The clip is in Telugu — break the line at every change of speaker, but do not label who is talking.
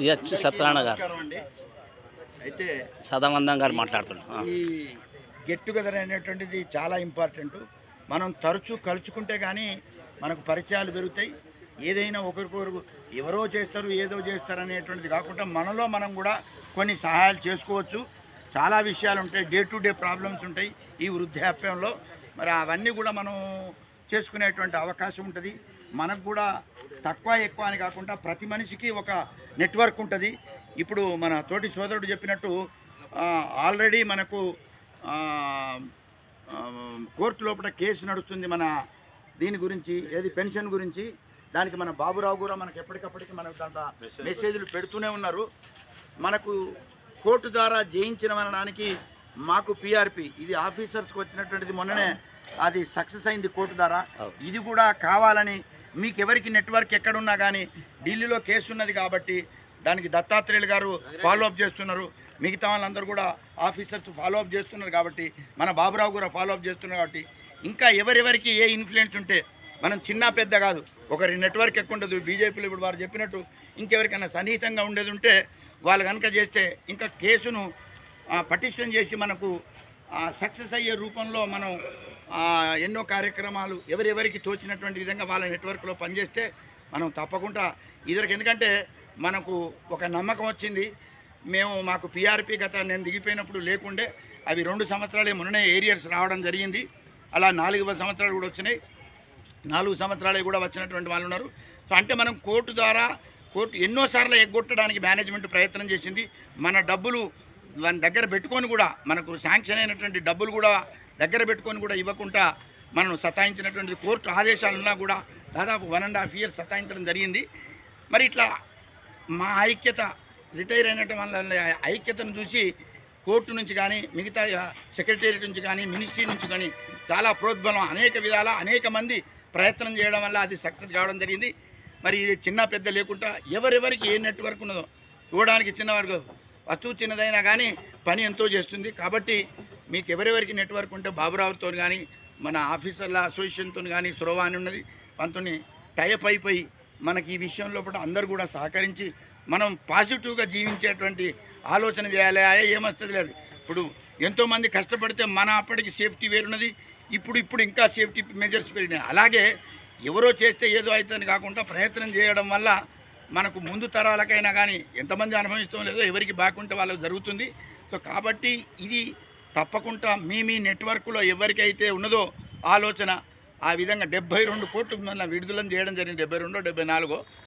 సిహెచ్ సత్యనారాయణ గారు.
అయితే
సదానందం గారు మాట్లాడుతున్నాం.
ఈ గెట్ టుగెదర్ అనేటువంటిది చాలా ఇంపార్టెంట్. మనం తరచూ కలుసుకుంటే కానీ మనకు పరిచయాలు పెరుగుతాయి. ఏదైనా ఒకరికొకరు ఎవరో చేస్తారు ఏదో చేస్తారు అనేటువంటిది కాకుండా మనలో మనం కూడా కొన్ని సహాయాలు చేసుకోవచ్చు. చాలా విషయాలు ఉంటాయి. డే టు డే ప్రాబ్లమ్స్ ఉంటాయి ఈ వృద్ధాప్యంలో మరి అవన్నీ కూడా మనం చేసుకునేటువంటి అవకాశం ఉంటుంది. మనకు కూడా తక్కువ ఎక్కువ అని కాకుండా ప్రతి మనిషికి ఒక నెట్వర్క్ ఉంటుంది. ఇప్పుడు మన తోటి సోదరుడు చెప్పినట్టు ఆల్రెడీ మనకు కోర్టు లోపల కేసు నడుస్తుంది మన దీని గురించి ఏది పెన్షన్ గురించి. దానికి మన బాబురావు కూడా మనకు ఎప్పటికప్పటికి మనకు దాంట్లో మెసేజ్లు పెడుతూనే ఉన్నారు. మనకు కోర్టు ద్వారా జయించిన అనడానికి మాకు పిఆర్పి ఇది ఆఫీసర్స్కి వచ్చినటువంటిది మొన్ననే అది సక్సెస్ అయింది కోర్టు ద్వారా. ఇది కూడా కావాలని మీకు ఎవరికి నెట్వర్క్ ఎక్కడున్నా కానీ ఢిల్లీలో కేసు ఉన్నది కాబట్టి దానికి దత్తాత్రేయులు గారు ఫాలో అప్ చేస్తున్నారు. మిగతా వాళ్ళందరూ కూడా ఆఫీసర్స్ ఫాలో అప్ చేస్తున్నారు కాబట్టి మన బాబురావు కూడా ఫాలో అప్ చేస్తున్నారు కాబట్టి ఇంకా ఎవరెవరికి ఏ ఇన్ఫ్లుయెన్స్ ఉంటే మనం చిన్న పెద్ద కాదు ఒకరి నెట్వర్క్ ఎక్కువ ఉండదు. బీజేపీలో ఇప్పుడు వారు చెప్పినట్టు ఇంకెవరికైనా సన్నిహితంగా ఉండేది ఉంటే వాళ్ళు కనుక చేస్తే ఇంకా కేసును పటిష్టం చేసి మనకు సక్సెస్ అయ్యే రూపంలో మనం ఎన్నో కార్యక్రమాలు ఎవరెవరికి తోచినటువంటి విధంగా వాళ్ళ నెట్వర్క్లో పనిచేస్తే మనం తప్పకుండా ఇద్దరికి ఎందుకంటే మనకు ఒక నమ్మకం వచ్చింది. మేము మాకు పీఆర్పీ గత నేను దిగిపోయినప్పుడు లేకుండే అవి రెండు సంవత్సరాలే మొన్ననే ఏరియర్స్ రావడం జరిగింది. అలా నాలుగు సంవత్సరాలు కూడా వచ్చినాయి. నాలుగు సంవత్సరాలు కూడా వచ్చినటువంటి వాళ్ళు ఉన్నారు. సో అంటే మనం కోర్టు ద్వారా కోర్టు ఎన్నోసార్లు ఎగ్గొట్టడానికి మేనేజ్మెంట్ ప్రయత్నం చేసింది. మన డబ్బులు మన దగ్గర పెట్టుకొని కూడా మనకు శాంక్షన్ అయినటువంటి డబ్బులు కూడా దగ్గర పెట్టుకొని కూడా ఇవ్వకుండా మనం సతాయించినటువంటి కోర్టు ఆదేశాలు ఉన్నా కూడా దాదాపు వన్ అండ్ హాఫ్ ఇయర్ సతాయించడం జరిగింది. మరి ఇట్లా మా ఐక్యత రిటైర్ అయినటువంటి వాళ్ళ ఐక్యతను చూసి కోర్టు నుంచి కానీ మిగతా సెక్రటేరియట్ నుంచి కానీ మినిస్ట్రీ నుంచి కానీ చాలా ప్రోద్బలం అనేక విధాల అనేక మంది ప్రయత్నం చేయడం వల్ల అది సక్సెస్ కావడం జరిగింది. మరి ఇది చిన్న పెద్ద లేకుండా ఎవరెవరికి ఏ నెట్వర్క్ ఉన్నదో చూడడానికి చిన్నవారు వస్తువు చిన్నదైనా కానీ పని ఎంతో చేస్తుంది. కాబట్టి మీకు ఎవరెవరికి నెట్వర్క్ ఉంటే బాబురావుతో కానీ మన ఆఫీసర్ల అసోసియేషన్తో కానీ సురవా అని ఉన్నది మనతో టైప్ అయిపోయి మనకి ఈ విషయం లోపల అందరూ కూడా సహకరించి మనం పాజిటివ్గా జీవించేటువంటి ఆలోచన చేయాలి అయ్యే ఏమొస్తుంది లేదు. ఇప్పుడు ఎంతోమంది కష్టపడితే మన అప్పటికి సేఫ్టీ వేరున్నది ఇప్పుడు ఇప్పుడు ఇంకా సేఫ్టీ మెజర్స్ పెరిగినాయి. అలాగే ఎవరో చేస్తే ఏదో అవుతుందని కాకుండా ప్రయత్నం చేయడం వల్ల మనకు ముందు తరాలకైనా కానీ ఎంతమంది అనుభవిస్తాం లేదో ఎవరికి బాగుంటే వాళ్ళకి జరుగుతుంది. సో కాబట్టి ఇది తప్పకుండా మీ మీ నెట్వర్క్లో ఎవరికైతే ఉన్నదో ఆలోచన ఆ విధంగా డెబ్బై రెండు కోట్లు మన విడుదల చేయడం జరిగింది. డెబ్బై రెండో డెబ్బై నాలుగో.